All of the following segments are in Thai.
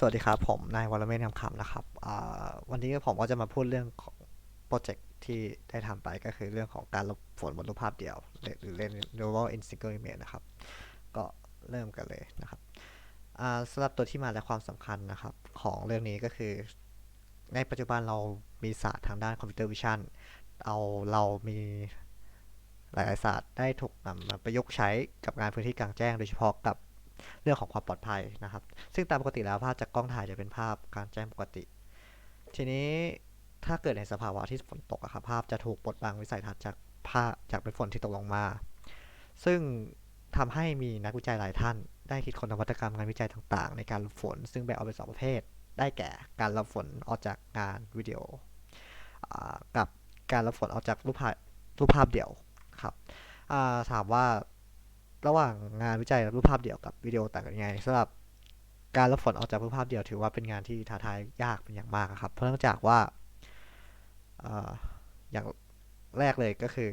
สวัสดีครับ ผมนายวรเมธคำคำนะครับ วันนี้ผมก็จะมาพูดเรื่องของโปรเจกต์ที่ได้ทำไปก็คือเรื่องของการลบฝนบนรูปภาพเดี่ยว หรือเรียก Removal in Single Image นะครับ ก็เริ่มกันเลยนะครับสำหรับตัวที่มาและความสำคัญนะครับ ของเรื่องนี้ก็คือ ในปัจจุบันเรามีศาสตร์ทางด้านคอมพิวเตอร์วิชั่นเอาเรามีหลายศาสตร์ได้ถูกนำมาประยุกต์ใช้กับงานพื้นที่กลางแจ้ง โดยเฉพาะกับ เรื่องของความปลอดภัยนะครับ ซึ่งตามปกติแล้วภาพจากกล้องถ่ายจะเป็นภาพกางแจ้งปกติ ทีนี้ถ้าเกิดในสภาวะที่ฝนตกอะครับภาพจะถูกบดบังวิสัยทัศน์จากภาพจากเป็นฝนที่ตกลงมา ซึ่งทำให้มีนักวิจัยหลายท่าน ได้คิดค้นนวัตกรรมงานวิจัยต่างๆ ในการหลบฝน ซึ่งแบ่งออกเป็นสองประเภท ได้แก่การหลบฝนออกจากงานวิดีโอกับการหลบฝนออกจากรูปภาพรูปภาพเดี่ยวครับถามว่า ระหว่างงานวิจัยรูปภาพเดี่ยวกับวิดีโอต่างกันยังไงสำหรับการลบฝนออกจากรูปภาพเดียวถือว่าเป็นงานที่ท้าทายยากเป็นอย่างมากครับ เพราะเนื่องจากว่าอย่างแรกเลยก็คือ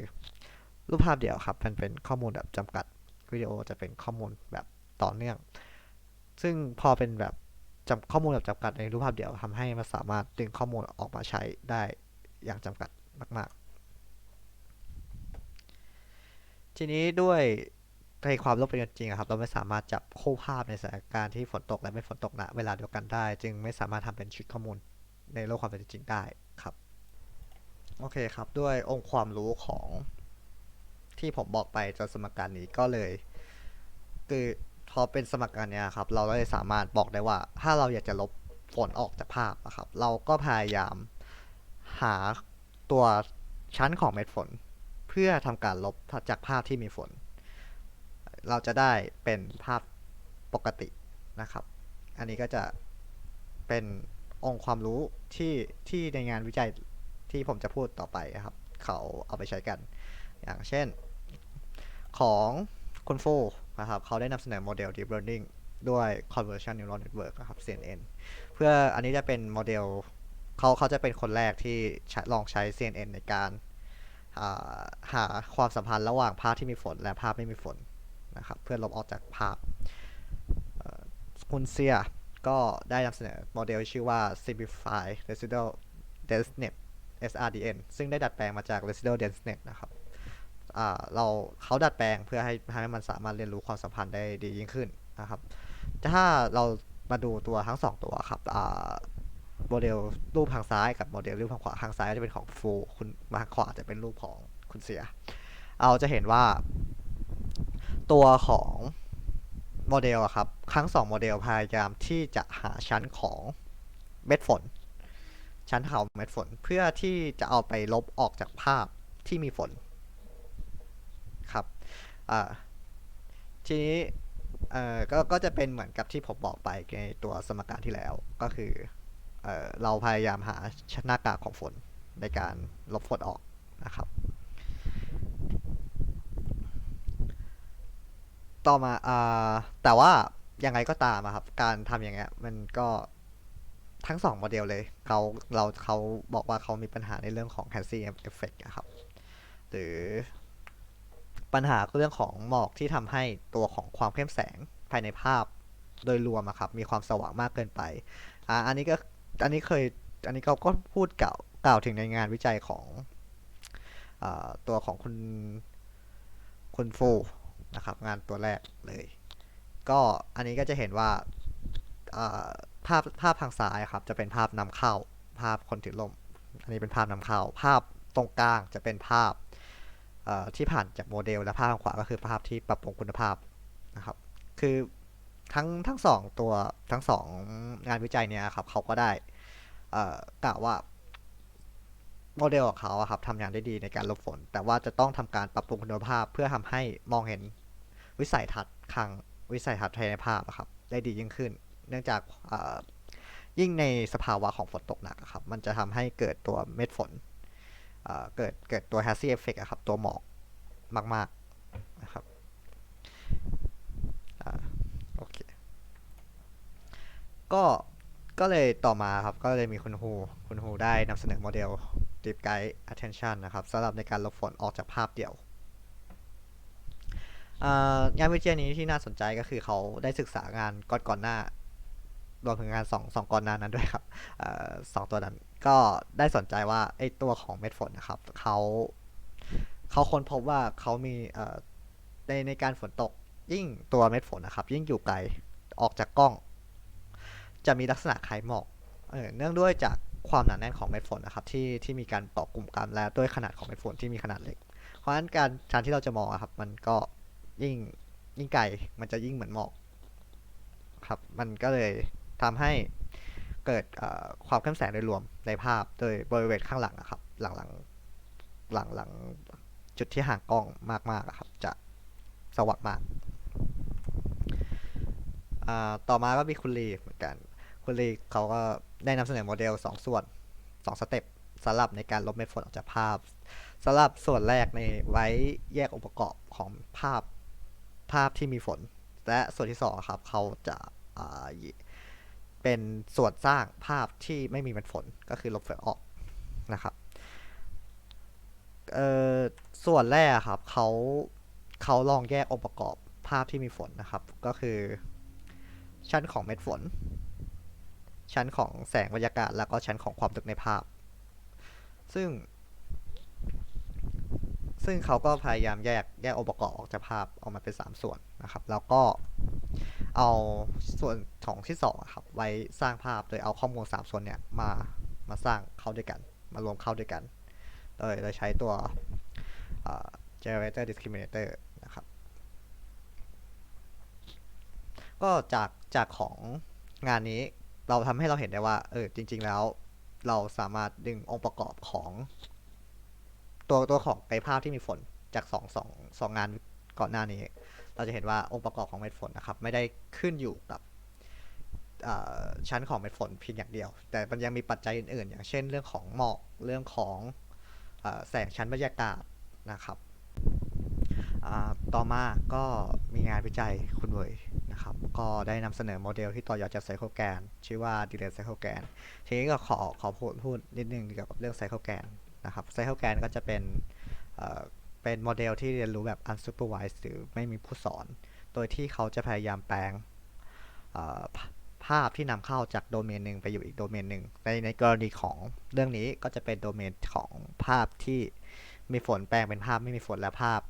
รูปภาพเดียวครับมันเป็นข้อมูลแบบจำกัดวิดีโอจะเป็นข้อมูลแบบต่อเนื่อง ซึ่งพอเป็นแบบจำข้อมูลแบบจำกัดในรูปภาพเดียวทำให้มันสามารถดึงข้อมูลออกมาใช้ได้อย่างจำกัดมาก ๆ ทีนี้ด้วย ในความโลกเป็นจริงครับ เราไม่สามารถจับคู่ภาพในสถานการณ์ที่ฝนตกและไม่ฝนตกณเวลาเดียวกันได้ จึงไม่สามารถทำเป็นชุดข้อมูลในโลกความเป็นจริงได้ครับโอเคครับด้วยองค์ความรู้ของที่ผมบอกไปจนสมการนี้ก็เลย คือพอเป็นสมการเนี้ยครับ เราเลยสามารถบอกได้ว่า ถ้าเราอยากจะลบฝนออกจากภาพอะครับ เราก็พยายามหาตัวชั้นของเม็ดฝน เพื่อทำการลบจากภาพที่มีฝน เราจะได้เป็นภาพปกตินะครับ อันนี้ก็จะเป็นองค์ความรู้ที่ที่ในงานวิจัยที่ผมจะพูดต่อไปนะครับ เขาเอาไปใช้กัน อย่างเช่นของคุณฟูนะครับ เขาได้นำเสนอโมเดล Deep Learning ด้วย Convolution Neural Network นะครับ CNN เพื่ออันนี้จะเป็นโมเดลเขาเขาจะเป็นคนแรกที่ลองใช้ CNN ในการาหาความสัมพันธ์ระหว่างภาพที่มีฝนและภาพไม่มีฝน นะครับเพื่อลบออกจากภาพคุณเซียก็ได้นำเสนอโมเดลชื่อว่า Simplify Residual Densenet SRDN ซึ่งได้ดัดแปลงมาจาก Residual Densenet นะครับเราเขาดัดแปลงเพื่อให้ให้มันสามารถเรียนรู้ความสัมพันธ์ได้ดียิ่งขึ้นนะครับ ถ้าเรามาดูตัวทั้งสองตัวครับโมเดลรูปทางซ้ายกับโมเดลรูปทางขวาทางซ้ายจะเป็นของฟูคุณมาขวาจะเป็นรูปของคุณเสียเราจะเห็นว่า ตัวของโมเดลอะครับทั้งสองโมเดลพยายามที่จะหาชั้นของเม็ดฝน ชั้นเขาเม็ดฝนเพื่อที่จะเอาไปลบออกจากภาพที่มีฝนครับทีนี้ก็ก็จะเป็นเหมือนกับที่ผมบอกไปในตัวสมการที่แล้วก็คือเอ่อเราพยายามหาชั้นหน้ากากของฝนในการลบฝนออกนะครับ ต่อมาอ่าแต่ว่ายังไงก็ตามอะครับ การทำอย่างเงี้ย มันก็ทั้งสองโมเดลเลยเขาเราเขาบอกว่าเขามีปัญหาในเรื่องของ Hansi effect อะครับ หรือปัญหาเรื่องของหมอกที่ทำให้ตัวของความเข้มแสงภายในภาพโดยรวมอะครับ มีความสว่างมากเกินไป อ่า อันนี้ก็ อันนี้เคย อันนี้เขาก็พูดกล่าวกล่าวถึงในงานวิจัยของอตัวของคุณคุณฟู นะครับ งานตัวแรกเลย ก็อันนี้ก็จะเห็นว่าภาพภาพทางซ้ายครับ จะเป็นภาพนำเข้า ภาพคนถือลม อันนี้เป็นภาพนำเข้า ภาพตรงกลางจะเป็นภาพที่ผ่านจากโมเดลและภาพทางขวาก็คือภาพที่ปรับปรุงคุณภาพนะครับ คือทั้งทั้งสองตัวทั้งสองงานวิจัยเนี่ยครับเขาก็ได้กล่าวว่าโมเดลของเขาครับทำงานได้ดีในการลบฝน แต่ว่าจะต้องทำการปรับปรุงคุณภาพเพื่อทำให้มองเห็น วิสัยทัศน์ทางวิสัยทัศน์ภายในภาพอะครับ ได้ดียิ่งขึ้น เนื่องจากยิ่งในสภาวะของฝนตกหนักครับ มันจะทำให้เกิดตัวเม็ดฝนเเกิดเกิดตัว hazy effect อะครับ ตัวหมอกมากๆนะครับอโอเค ก็ ก็เลยต่อมาครับ ก็เลยมีคุณฮู คุณฮูได้นำเสนอโมเดล Deep Guide Attention นะครับสำหรับในการลบฝนออกจากภาพเดี่ยว งานวิจัยนี้ที่น่าสนใจก็คือเขาได้ศึกษางานก่อนก่อนหน้ารวมถึงงานสองสองก่อนหน้านั้นด้วยครับอสองตัวนั้นก็ได้สนใจว่าไอตัวของเม็ดฝนนะครับเขาเขาค้นพบว่าเขามีในในการฝนตกยิ่งตัวเม็ดฝนนะครับ ยิ่งอยู่ไกลออกจากกล้อง จะมีลักษณะคล้ายหมอกเออเนื่องด้วยจากความหนาแน่นของเม็ดฝนนะครับที่ที่มีการต่อกลุ่มกันและด้วยขนาดของเม็ดฝนที่มีขนาดเล็ก เพราะฉะนั้นการการที่เราจะมองอะครับ มันก็ ยิ่งยิ่งไกลมันจะยิ่งเหมือนหมอกครับ มันก็เลยทำให้เกิดความเข้มแสงโดยรวมในภาพโดยบริเวณข้างหลังอะครับ หลังหลังหลังหลังจุดที่ห่างกล้องมากๆครับ จะสว่างมากต่อมาก็มีคุณลีเหมือนกัน คุณลีเขาก็ได้นำเสนอโมเดล 2 ส่วน 2 สเต็ปสำหรับในการลบเม็ดฝนออกจากภาพสำหรับส่วนแรกในไว้แยกองค์ประกอบของภาพ ภาพที่มีฝน และส่วนที่สองครับเขาจะาเป็นส่วนสร้างภาพที่ไม่มีเม็ดฝนก็คือลบฝนออกนะครับเอ่อส่วนแรกครับเขาเขาลองแยกองค์ประกอบภาพที่มีฝนนะครับ ก็คือ ชั้นของเม็ดฝน ชั้นของแสงบรรยากาศ แล้วก็ชั้นของความตึกในภาพ ซึ่ง ซึ่งเขาก็พยายามแยกแยกองค์ประกอบออกจากภาพออกมาเป็น 3 ส่วนนะครับ แล้วก็เอาส่วนของที่2อะครับไว้สร้างภาพโดยเอาข้อมูล 3 ส่วนเนี่ยมามาสร้างเข้าด้วยกัน มารวมเข้าด้วยกัน โดยโดยใช้ตัวเอ่อ generator discriminator นะครับ ก็จากจากของงานนี้เราทำให้เราเห็นได้ว่าเออจริง ๆ แล้วเราสามารถดึงองค์ประกอบของ ตัวตัวของไกลภาพที่มีฝนจากสองสองสองงานก่อนหน้านี้ เราจะเห็นว่าองค์ประกอบของเม็ดฝนนะครับ ไม่ได้ขึ้นอยู่กับชั้นของเม็ดฝนเพียงอย่างเดียว แต่มันยังมีปัจจัยอื่นๆ อย่างเช่นเรื่องของหมอกเรื่องของอแสงชั้นบรรยากาศนะครับต่อมาก็มีงานวิจัยคุณเวยนะครับ ก็ได้นำเสนอโมเดลที่ต่อยอดจากไซโคแกนชื่อว่า Delayed Cycle Gan ทีนี้ก็ขอขอพูดพูดนิดนึงเกี่ยวกับเรื่องไซ c คแกน นะครับไซ c ค e แกนก็จะเป็นเป็นโมเดลที่เรียนรู้แบบ unsupervised หรือไม่มีผู้สอน โดยที่เขาจะพยายามแปลงภาพที่นำเข้าจากโดเมนหนึ่งไปอยู่อีกโดเมนหนึ่งในในกรณีของเรื่องนี้ก็จะเป็นโดเมนของภาพที่มีฝนแปลงเป็นภาพไม่มีฝนและภาพ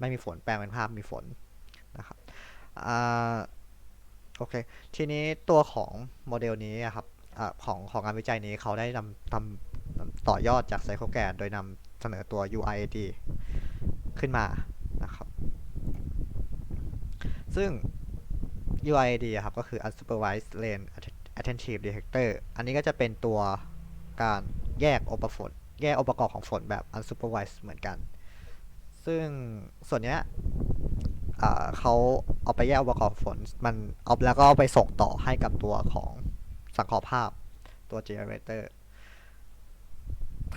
ไม่มีฝนแปลงเป็นภาพมีฝนนะครับอโอเค ทีนี้ตัวของโมเดลนี้ครับอของของงานวิจัยนี้เขาได้นำทำ ต่อยอดจากไซโคแกนโดยนำเสนอตัว UID ขึ้นมานะครับ ซึ่ง UID ครับก็คือ Unsupervised Lane Attentive Detector อันนี้ก็จะเป็นตัวการแยกองค์ประกอบแยกองค์ประกอบของฝนแบบ Unsupervised เหมือนกัน ซึ่งส่วนเนี้ยเขาเอาไปแยกองค์ประกอบฝนมันเอาแล้วก็ไปส่งต่อให้กับตัวของสังเคราะห์ภาพตัว generator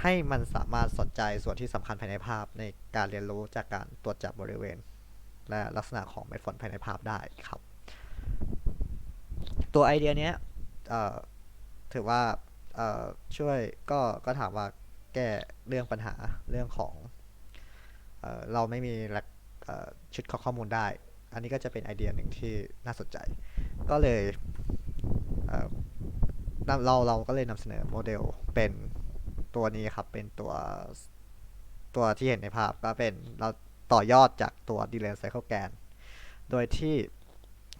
ให้มันสามารถสนใจส่วนที่สำคัญภายในภาพในการเรียนรู้จากการตรวจจับบริเวณ และลักษณะของเม็ดฝนภายในภาพได้ครับ ตัวไอเดียนี้ถือว่าช่วยก็ก็ถามว่าแก้เรื่องปัญหาเรื่องของเอเราไม่มีหล่งเอ่อชุดข้อมูลได้ อันนี้ก็จะเป็นไอเดียหนึ่งที่น่าสนใจ ก็เลยเเราเราก็เลยนำเสนอโมเดลเป็น ตัวนี้ครับ เป็นตัวตัวที่เห็นในภาพก็เป็นเราต่อยอดจากตัว Delay Cycle Gan โดยที่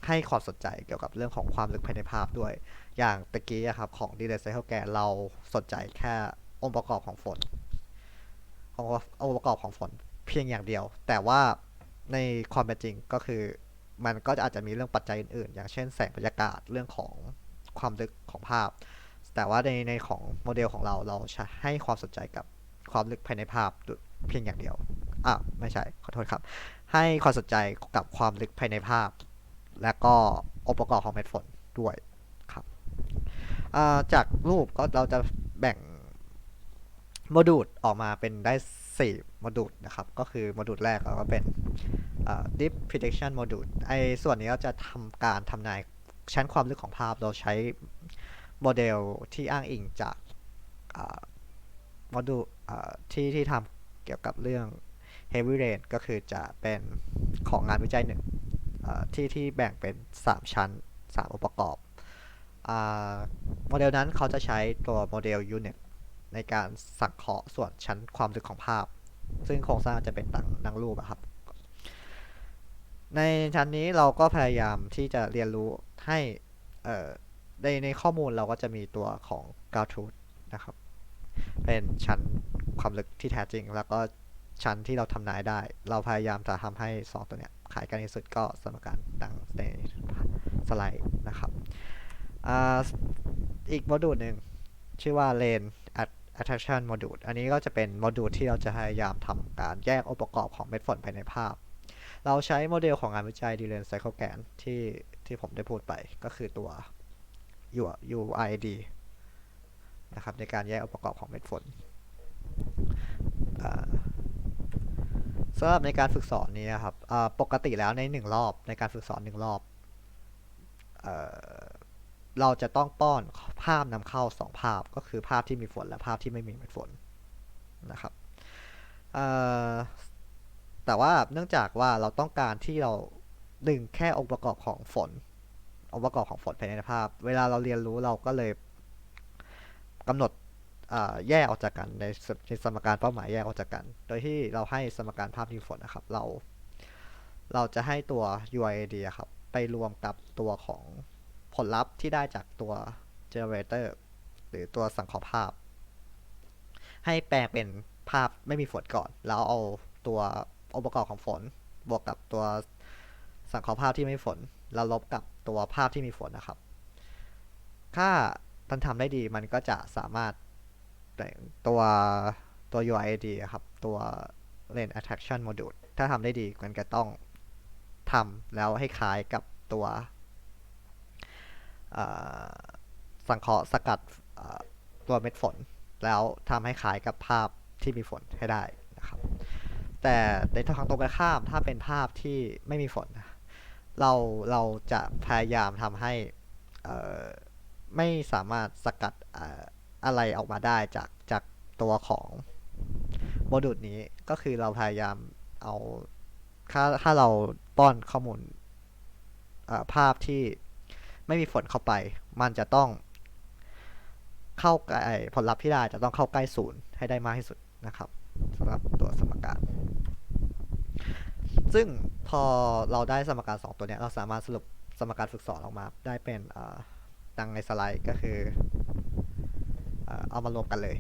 ให้ความสนใจเกี่ยวกับเรื่องของความลึกภายในภาพด้วย อย่างตะกี้ครับของ Delay Cycle Gan เราสนใจแค่องค์ประกอบของฝนขององค์ประกอบของฝนเพียงอย่างเดียว แต่ว่าในความเป็นจริงก็คือมันก็อาจจะมีเรื่องปัจจัยอื่นๆ อย่างเช่นแสงบรรยากาศเรื่องของความลึกของภาพ แต่ว่าในในของโมเดลของเราเราใช้ให้ความสนใจกับความลึกภายในภาพเพียงอย่างเดียวอะไม่ใช่ขอโทษครับ ให้ความสนใจกับความลึกภายในภาพ และก็องค์ประกอบของเม็ดฝนด้วยครับจากรูปก็เราจะแบ่งโมดูลออกมาเป็นได้ 4 โมดูลนะครับ ก็คือโมดูลแรกก็เป็น deep prediction module ไอ้ส่วนนี้เราจะทำการทำนายชั้นความลึกของภาพ เราใช้ โมเดลที่อ้างอิงจากโมดูลที่ที่ทำเกี่ยวกับเรื่อง heavy rain ก็คือจะเป็นของงานวิจัยหนึ่งที่ที่แบ่งเป็น 3 ชั้น 3 องค์ประกอบโมเดลนั้นเขาจะใช้ตัวโมเดล unit ในการสังเคราะห์ส่วนชั้นความลึกของภาพ ซึ่งโครงสร้างจะเป็นดังดังรูปครับ ในชั้นนี้เราก็พยายามที่จะเรียนรู้ให้อ่อ ในในข้อมูลเราก็จะมีตัวของ g a u t r u t นะครับ เป็นชั้นความลึกที่แท้จริง แล้วก็ชั้นที่เราทำนายได้ เราพยายามจะทำให้สองตัวเนี้ยขายกันที่สุดก็สมการดังในสไลด์นะครับออีกโมดูลหนึ่งชื่อว่า Lane Attraction Module อันนี้ก็จะเป็นโมดูลที่เราจะพยายามทำการแยกองค์ประกอบของเม็ดฝนภายในภาพ เราใช้โมเดลของงานวิจัย d ีเลนไซเคิลแกนที่ที่ผมได้พูดไปก็คือตัว UID นะครับในการแยกองค์ประกอบของเม็ดฝนสำหรับในการฝึกสอนนี้นะครับปกติแล้วในหนึ่งรอบในการฝึกสอนหนึ่งรอบเเราจะต้องป้อนภาพนำเข้าสองภาพก็คือภาพที่มีฝนและภาพที่ไม่มีเม็ดฝนนะครับแต่ว่าเนื่องจากว่าเราต้องการที่เราดึงแค่องค์ประกอบของฝน องค์ประกอบของฝนภายในภาพ เวลาเราเรียนรู้เราก็เลยกำหนดแยกออกจากกันในสในสมการเป้าหมายแยกออกจากกัน โดยที่เราให้สมการภาพที่ฝนนะครับ เรา เราจะให้ตัว UID ครับไปรวมกับตัวของผลลัพธ์ที่ได้จากตัว generator หรือตัวสังเคราะห์ภาพ ให้แปลงเป็นภาพไม่มีฝนก่อน แล้วเอาตัวองค์ประกอบของฝน บวกกับตัวสังเคราะห์ภาพที่ไม่ฝน แล้วลบกับ ตัวภาพที่มีฝนนะครับ ถ้ามันทำได้ดีมันก็จะสามารถแต่งตัวตัว UID ครับ ตัว Lane Attraction Module ถ้าทำได้ดีมันก็ต้องทำแล้วให้คล้ายกับตัวสังเคราะห์สกัดตัวเม็ดฝน แล้วทำให้คล้ายกับภาพที่มีฝนให้ได้นะครับ แต่ในทางตรงกันข้ามถ้าเป็นภาพที่ไม่มีฝน เราเราจะพยายามทำให้ไม่สามารถสกัดออะไรออกมาได้จากจากตัวของโมดูลนี้ก็คือเราพยายามเอาถ้าถ้าเราป้อนข้อมูลภาพที่ไม่มีฝนเข้าไป มันจะต้องเข้าใกล้ผลลัพธ์ที่ได้จะต้องเข้าใกล้ศูนย์ให้ได้มากที่สุดนะครับสำหรับตัวสมการ ซึ่งพอเราได้สมการ 2 ตัวเนี้ยเราสามารถสรุปสมการฝึกสอนออกมาได้เป็นดังในสไลด์ก็คือเอามารวมกันเลย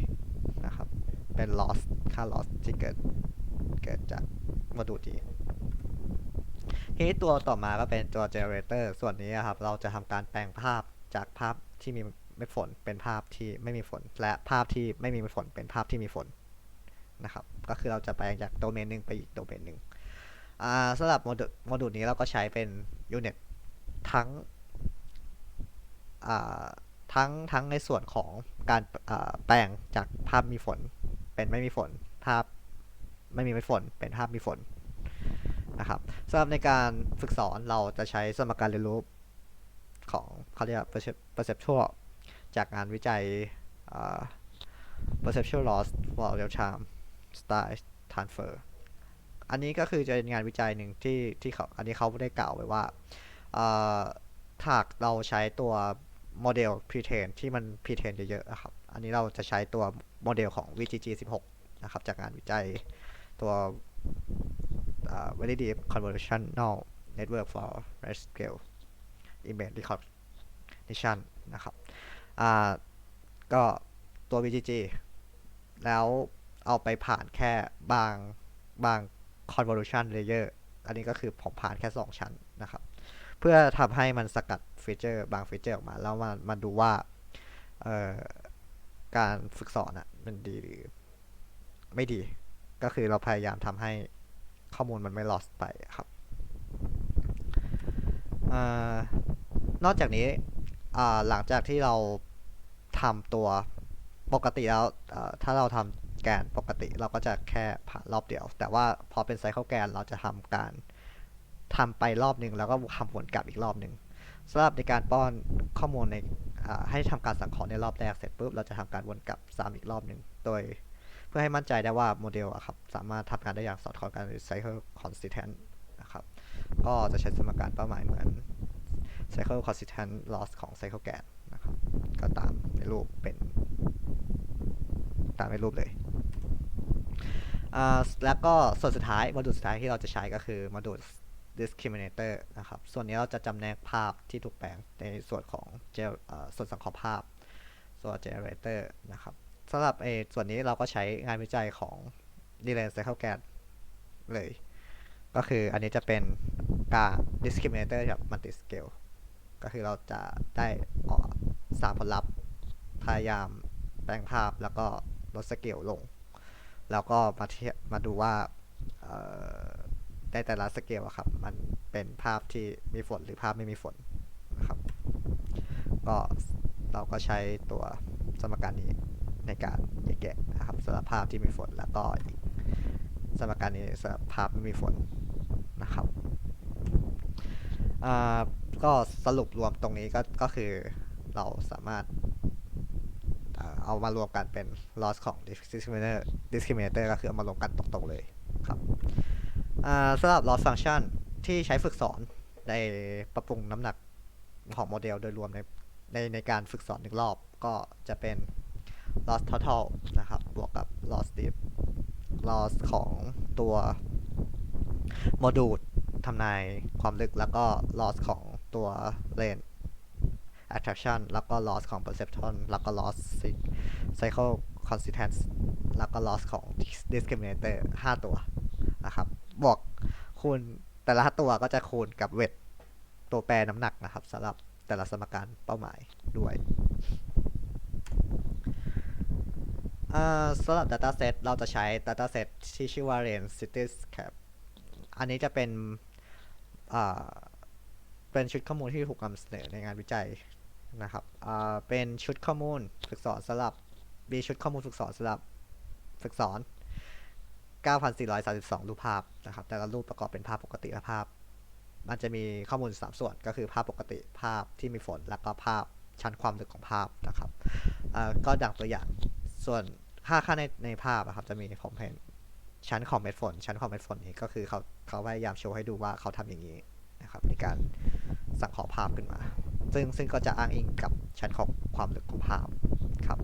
นะครับ เป็น loss ค่า loss ที่เกิดเกิดจากโมดูลนี้ทีนี้ตัวต่อมาก็เป็นตัว generator ส่วนนี้ครับ เราจะทำการแปลงภาพจากภาพที่มีเม็ดฝน เป็นภาพที่ไม่มีฝน และภาพที่ไม่มีเม็ดฝน เป็นภาพที่มีฝนนะครับ ก็คือเราจะแปลงจากโดเมนหนึ่งไปอีกโดเมนหนึ่ง อ่าสำหรับโมดูลโมดูลนี้เราก็ใช้เป็น Unit ทั้งอ่าทั้งทั้งในส่วนของการแปลงจากภาพมีฝน เป็นไม่มีฝน ภาพไม่มีไม่ฝน เป็นภาพมีฝนนะครับสำหรับในการฝึกสอนเราจะใช้สมการเรียนรู้ของเขาเรียกว่า percep- perceptual จากงานวิจัย perceptual loss for real time style transfer อันนี้ก็คือจะเป็นงานวิจัยหนึ่งที่ที่เขาอันนี้เขาได้กล่าวไว้ว่าถ้ากเราใช้ตัวโมเดล pre-train ที่มัน pre-train เยอะๆอะครับ อันนี้เราจะใช้ตัวโมเดลของ VGG 16 นะครับ จากงานวิจัยตัว Very Deep Convolutional Network for Large Scale Image Recognition นะครับก็ตัว VGG แล้วเอาไปผ่านแค่บางบาง convolution layer อันนี้ก็คือผมผ่านแค่ 2 ชั้นนะครับ เพื่อทำให้มันสกัดฟีเจอร์บางฟีเจอร์ออกมา แล้วมามาดูว่าการฝึกสอนอะมันดีหรือไม่ดี ก็คือเราพยายามทำให้ข้อมูลมันไม่ lost ไปครับอนอกจากนี้หลังจากที่เราทำตัวปกติแล้วถ้าเราทำ แกนปกติเราก็จะแค่ผ่านรอบเดียว แต่ว่าพอเป็นไซเคิลแกนเราจะทำการทำไปรอบหนึ่งแล้วก็ทำวนกลับอีกรอบหนึ่งสำหรับในการป้อนข้อมูลในให้ทำการสังเคราะห์ในรอบแรกเสร็จปุ๊บเราจะทำการวนกลับซ้ำอีกรอบหนึ่งโดยเพื่อให้มั่นใจได้ว่าโมเดลอะครับสามารถทำงานได้อย่างสอดคล้องกันหรือ cycle consistent นะครับก็จะใช้สมการเป้าหมายเหมือน cycle consistent loss ของ cycle แกนนะครับก็ตามในรูปเป็นตามในรูปเลย แล้วก็ส่วนสุดท้ายโมดูลสุดท้ายที่เราจะใช้ก็คือโมดูล discriminator นะครับ ส่วนนี้เราจะจำแนกภาพที่ถูกแปลงในส่วนของเอ่อส่วนสังเคราะห์ภาพ ส่วน generator นะครับสำหรับเออส่วนนี้เราก็ใช้งานวิจัยของ d y l a n Cycle GAN เลย ก็คืออันนี้จะเป็นการ discriminator แบบ multi scale ก็คือเราจะได้ออกสามผลลัพธ์พยายามแปลงภาพแล้วก็ลดสเกลลง แล้วก็มาเทียบมาดูว่าในแต่ละสเกลอะครับ มันเป็นภาพที่มีฝนหรือภาพไม่มีฝนนะครับ ก็เราก็ใช้ตัวสมการนี้ในการแยกแยะนะครับสำหรับภาพที่มีฝนแล้วก็อีกสมการนี้สำหรับภาพไม่มีฝนนะครับก็สรุปรวมตรงนี้ก็ก็คือเราสามารถ เอามารวมกันเป็น loss ของ discriminator discriminator ก็คือเอามารวมกันตรงๆเลยครับสำหรับ loss function ที่ใช้ฝึกสอนในปรับปรุงน้ำหนักของโมเดลโดยรวมในในในการฝึกสอนหนึ่งรอบก็จะเป็น loss total นะครับ บวกกับ loss deep loss ของตัวโมดูลทำนายความลึกแล้วก็ loss ของตัว range attraction แล้วก็ loss ของ perceptron แล้วก็ loss cycle consistence แล้วก็ loss ของ discriminator 5 ตัวนะครับ บวกคูณแต่ละตัวก็จะคูณกับเวทตัวแปรน้ำหนักนะครับสำหรับแต่ละสมการเป้าหมายด้วยสำหรับ dataset เราจะใช้ dataset ที่ชื่อว่า range cities cap อันนี้จะเป็นเป็นชุดข้อมูลที่ถูกนำเสนอในงานวิจัยนะครับเป็นชุดข้อมูลฝึกสอนสำหรับ มีชุดข้อมูลฝึกสอนสำหรับฝึกสอน 9,432 รูปภาพนะครับ แต่ละรูปประกอบเป็นภาพปกติและภาพ มันจะมีข้อมูล 3 ส่วนก็คือภาพปกติภาพที่มีฝน แล้วก็ภาพชั้นความลึกของภาพนะครับอ่าก็ดังตัวอย่างส่วนค่าค่าในในภาพอะครับจะมีผมเห็นชั้นของเม็ดฝน ชั้นของเม็ดฝนนี้ก็คือเขาเขาพยายามโชว์ให้ดูว่าเขาทำอย่างนี้นะครับ ในการสังเคราะห์ภาพขึ้นมา ซึ่งซึ่งก็จะอ้างอิงกับชั้นของความลึกของภาพครับ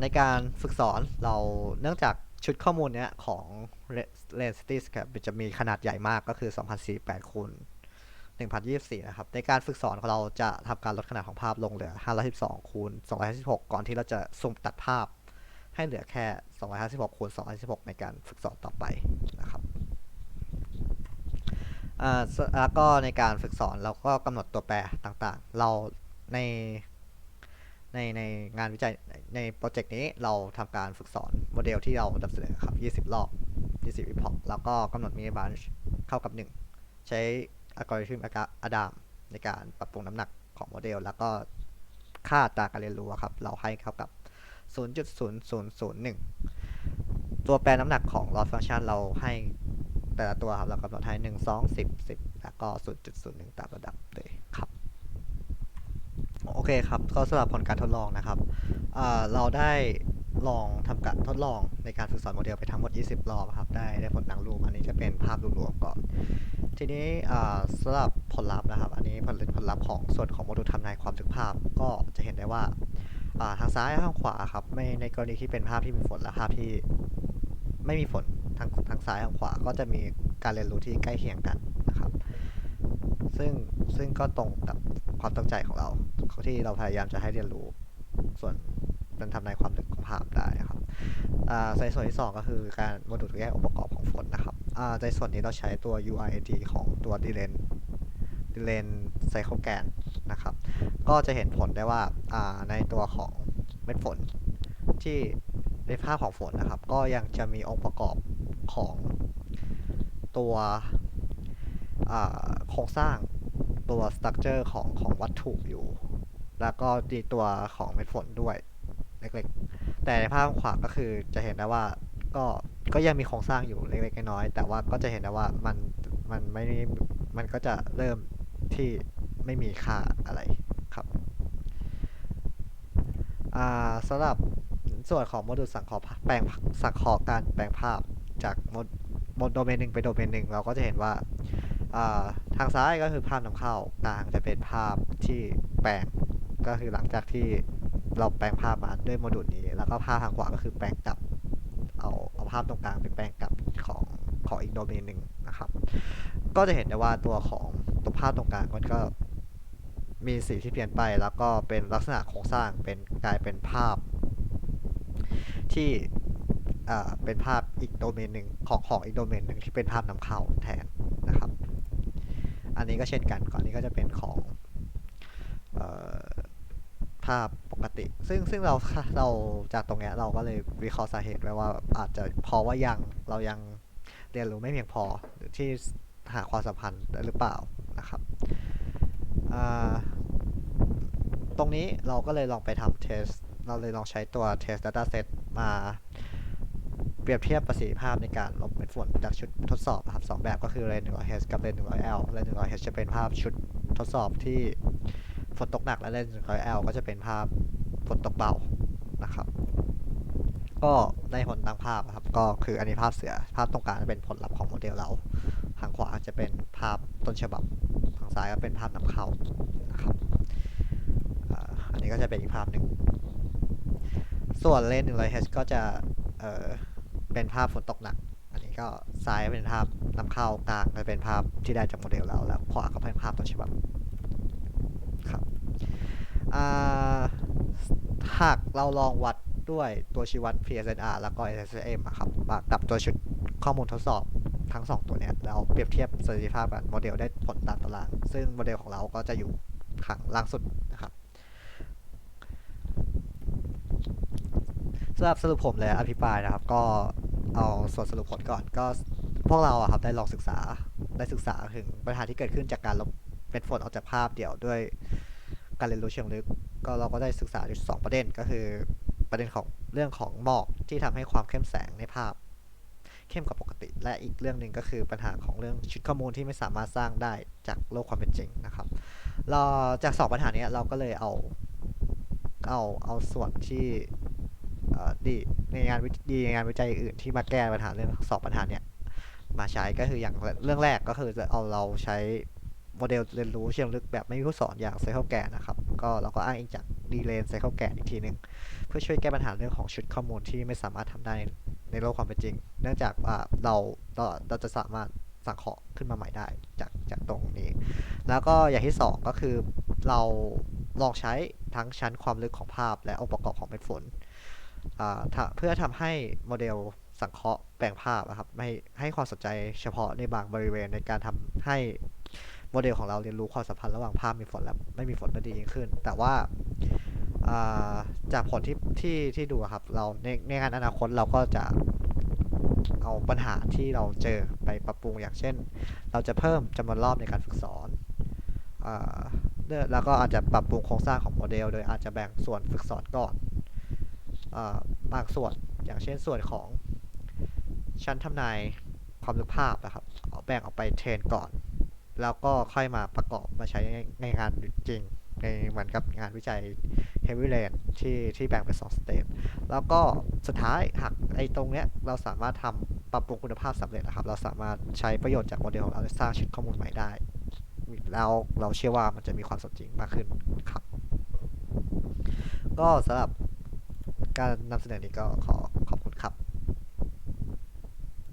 ในการฝึกสอนเราเนื่องจากชุดข้อมูลเนี้ยของ r e n c i t y ครับจะมีขนาดใหญ่มากก็คือ 2048คูณ1024 นะครับ ในการฝึกสอนของเราจะทำการลดขนาดของภาพลงเหลือ 512คูณ256 ก่อนที่เราจะสุ่มตัดภาพให้เหลือแค่ 256คูณ256 ในการฝึกสอนต่อไปนะครับแล้วก็ในการฝึกสอนเราก็กำหนดตัวแปรต่างๆ เราใน ในในงานวิจัยในโปรเจกต์นี้เราทำการฝึกสอนโมเดลที่เรานำเสนอครับ 20 รอบ 20วิพอกแล้วก็กำหนดมินิบันช์เข้ากับ 1 ใช้อัลกอริทึมอะดามในการปรับปรุงน้ำหนักของโมเดล แล้วก็ค่าตาการเรียนรู้ครับ เราให้เข้ากับ 0.0001 ตัวแปรน้ำหนักของ loss function เราให้แต่ละตัวครับ เรากำหนดให้หนึ่งสองสิบสิบแล้วก็ศูนย์จุดศูนย์หนึ่งตามระดับเลย โอเคครับ ก็สำหรับผลการทดลองนะครับเราได้ลองทำการทดลองในการฝึกสอนโมเดลไปทั้งหมด 20 รอบครับ ได้ได้ผลดังรูป อันนี้จะเป็นภาพรวมๆก่อน ทีนี้สำหรับผลลัพธ์นะครับ อันนี้ผลผลลัพธ์ของส่วนของโมดูลทำนายความถึกภาพ ก็จะเห็นได้ว่าทางซ้ายและทางขวาครับไม่ในกรณีที่เป็นภาพที่มีฝนและภาพที่ไม่มีฝนทางทางซ้ายทางขวาก็จะมีการเรียนรู้ที่ใกล้เคียงกันนะครับ ซึ่งซึ่งก็ตรงกับ ความตั้งใจของเราที่เราพยายามจะให้เรียนรู้ ส่วนมันทำในความลึกของภาพได้นะครับอ่าในส่วนที่สองก็คือการโมดูลแยกองค์ประกอบของฝนนะครับอ่าในส่วนนี้เราใช้ตัว UID ของตัว d i l e n d i l e n Cycle GAN นะครับ ก็จะเห็นผลได้ว่าอ่าในตัวของเม็ดฝนที่ในภาพของฝนนะครับ ก็ยังจะมีองค์ประกอบของตัวโครงสร้าง ตัวสตรัคเจอร์ของของวัตถุอยู่ แล้วก็ดีตัวของเม็ดฝนด้วยเล็กๆ แต่ในภาพขวาก็คือจะเห็นได้ว่าก็ก็ยังมีโครงสร้างอยู่เล็กๆน้อยๆแต่ว่าก็จะเห็นได้ว่ามันมันไม่มันก็จะเริ่มที่ไม่มีค่าอะไรครับสำหรับส่วนของโมดูลสังเคราะห์แปลงสังเคราะห์การแปลงภาพจากโมดโมดโดเมนหนึ่งไปโดเมนหนึ่งเราก็จะเห็นว่าาทางซ้ายก็คือภาพนำเข้ากลางจะเป็นภาพที่แปลงก็คือหลังจากที่เราแปลงภาพมาด้วยโมดูลนี้ แล้วก็ภาพทางขวาก็คือแปลงกลับ เอาเอาภาพตรงกลางไปแปลงกลับของของอีกโดเมนหนึ่งนะครับ ก็จะเห็นได้ว่าตัวของตัวภาพตรงกลางมันก็มีสีที่เปลี่ยนไปแล้วก็เป็นลักษณะโครงสร้างเป็นกลายเป็นภาพ ที่เป็นภาพอีกโดเมนหนึ่งของของอีกโดเมนหนึ่งที่เป็นภาพนำเข้าแทน อันนี้ก็เช่นกันก่อนนี้ก็จะเป็นของภาพปกติ ซึ่งซึ่งเราเราจากตรงเนี้ยเราก็เลยวิเคราะห์สาเหตุไว้ว่าอาจจะพราะว่ายังเรายังเรียนรู้ไม่เพียงพอหรือที่หาความสัมพันธ์หรือเปล่านะครับตรงนี้เราก็เลยลองไปทำเทส เราเลยลองใช้ตัว test data set มา เปรียบเทียบประสิทธิภาพในการลบเม็ดฝนจากชุดทดสอบนะครับสองแบบก็คือ ren 100 h กับ ren 100 l ren 100 h จะเป็นภาพชุดทดสอบที่ฝนตกหนักและ ren 100 l ก็จะเป็นภาพฝนตกเบานะครับ ก็ได้ผลตามภาพนะครับก็คืออันนี้ภาพเสือภาพตรงกลางจะเป็นผลลัพธ์ของโมเดลเราทางขวาจะเป็นภาพต้นฉบับทางซ้ายก็เป็นภาพนำเข้านะครับอันนี้ก็จะเป็นอีกภาพหนึ่งส่วนเลน 100H ก็จะเอ่อ เป็นภาพฝนตกหนัก อันนี้ก็ซ้ายเป็นภาพนำเข้ากลางก็เป็นภาพที่ได้จากโมเดลเราแล้วขวาก็เป็นภาพต้นฉบับครับหากเราลองวัดด้วยตัวชี้วัด PSNR แล้วก็ SSM อะครับกับตัวชุดข้อมูลทดสอบทั้งสองตัวเนี้ยเราเปรียบเทียบประสิทธิภาพกันโมเดลได้ผลตามตาราง ซึ่งโมเดลของเราก็จะอยู่ข้างล่างสุดนะครับสำหรับสรุปผมเลยอภิปรายนะครับ ก็ เอาส่วนสรุปผลก่อนก็พวกเราอะครับได้ลองศึกษาได้ศึกษาถึงปัญหาที่เกิดขึ้นจากการลบเป็นฝนออกจากภาพเดี่ยวด้วยการเรียนรู้เชิงลึก ก็เราก็ได้ศึกษาอยู่สองประเด็นก็คือประเด็นของเรื่องของหมอกที่ทำให้ความเข้มแสงในภาพ เข้มกว่าปกติ และอีกเรื่องหนึ่งก็คือปัญหาของเรื่องชุดข้อมูลที่ไม่สามารถสร้างได้จากโลกความเป็นจริงนะครับ เราจากสองปัญหานี้เราก็เลยเอาเอาเอาส่วนที่อ่อดี ในงานวิดีในงานวิจัยอื่นที่มาแก้ปัญหาเรื่องสองปัญหาเนี้ยมาใช้ก็คืออย่างเรื่องแรกก็คือจะเอาเราใช้โมเดลเรียนรู้เชิงลึกแบบไม่มีผู้สอนอย่างไซเคิลแกนนะครับ ก็เราก็อ้างอิงจากดีเลนไซเคิลแกนอีกทีหนึ่งเพื่อช่วยแก้ปัญหาเรื่องของชุดข้อมูลที่ไม่สามารถทำได้ในโลกความเป็นจริง เนื่องจากว่าเราเราเราจะสามารถสังเคราะห์ขึ้นมาใหม่ได้จากจากตรงนี้ แล้วก็อย่างที่สองก็คือเราลองใช้ทั้งชั้นความลึกของภาพและองค์ประกอบของเม็ดฝน เพื่อทำให้โมเดลสังเคราะห์แปลงภาพอะครับไม่ให้ความสนใจเฉพาะในบางบริเวณในการทำให้โมเดลของเราเรียนรู้ความสัมพันธ์ระหว่างภาพมีฝนและไม่มีฝนได้ดียิ่งขึ้น แต่ว่าจากผลที่ที่ที่ดูครับ เราในในงานอนาคตเราก็จะเอาปัญหาที่เราเจอไปปรับปรุงอย่างเช่น เราจะเพิ่มจำนวนรอบในการฝึกสอนอแล้วก็อาจจะปรับปรุงโครงสร้างของโมเดล โดยอาจจะแบ่งส่วนฝึกสอนก่อน บางส่วนอย่างเช่นส่วนของชั้นทำนายความลึกภาพนะครับเอาแบ่งออกไปเทรนก่อน แล้วก็ค่อยมาประกอบมาใช้ในงานจริง ในเหมือนกับงานวิจัย Heavy Rain ที่ที่แบ่งเป็นสองสเตจแล้วก็สุดท้ายหากไอ้ตรงเนี้ยเราสามารถทำปรับปรุงคุณภาพสำเร็จนะครับ เราสามารถใช้ประโยชน์จากโมเดลของเราสร้างชุดข้อมูลใหม่ได้ แล้วเราเชื่อว่ามันจะมีความสมจริงมากขึ้นครับ ก็สำหรับ การนำเสนอนี้ก็ขอ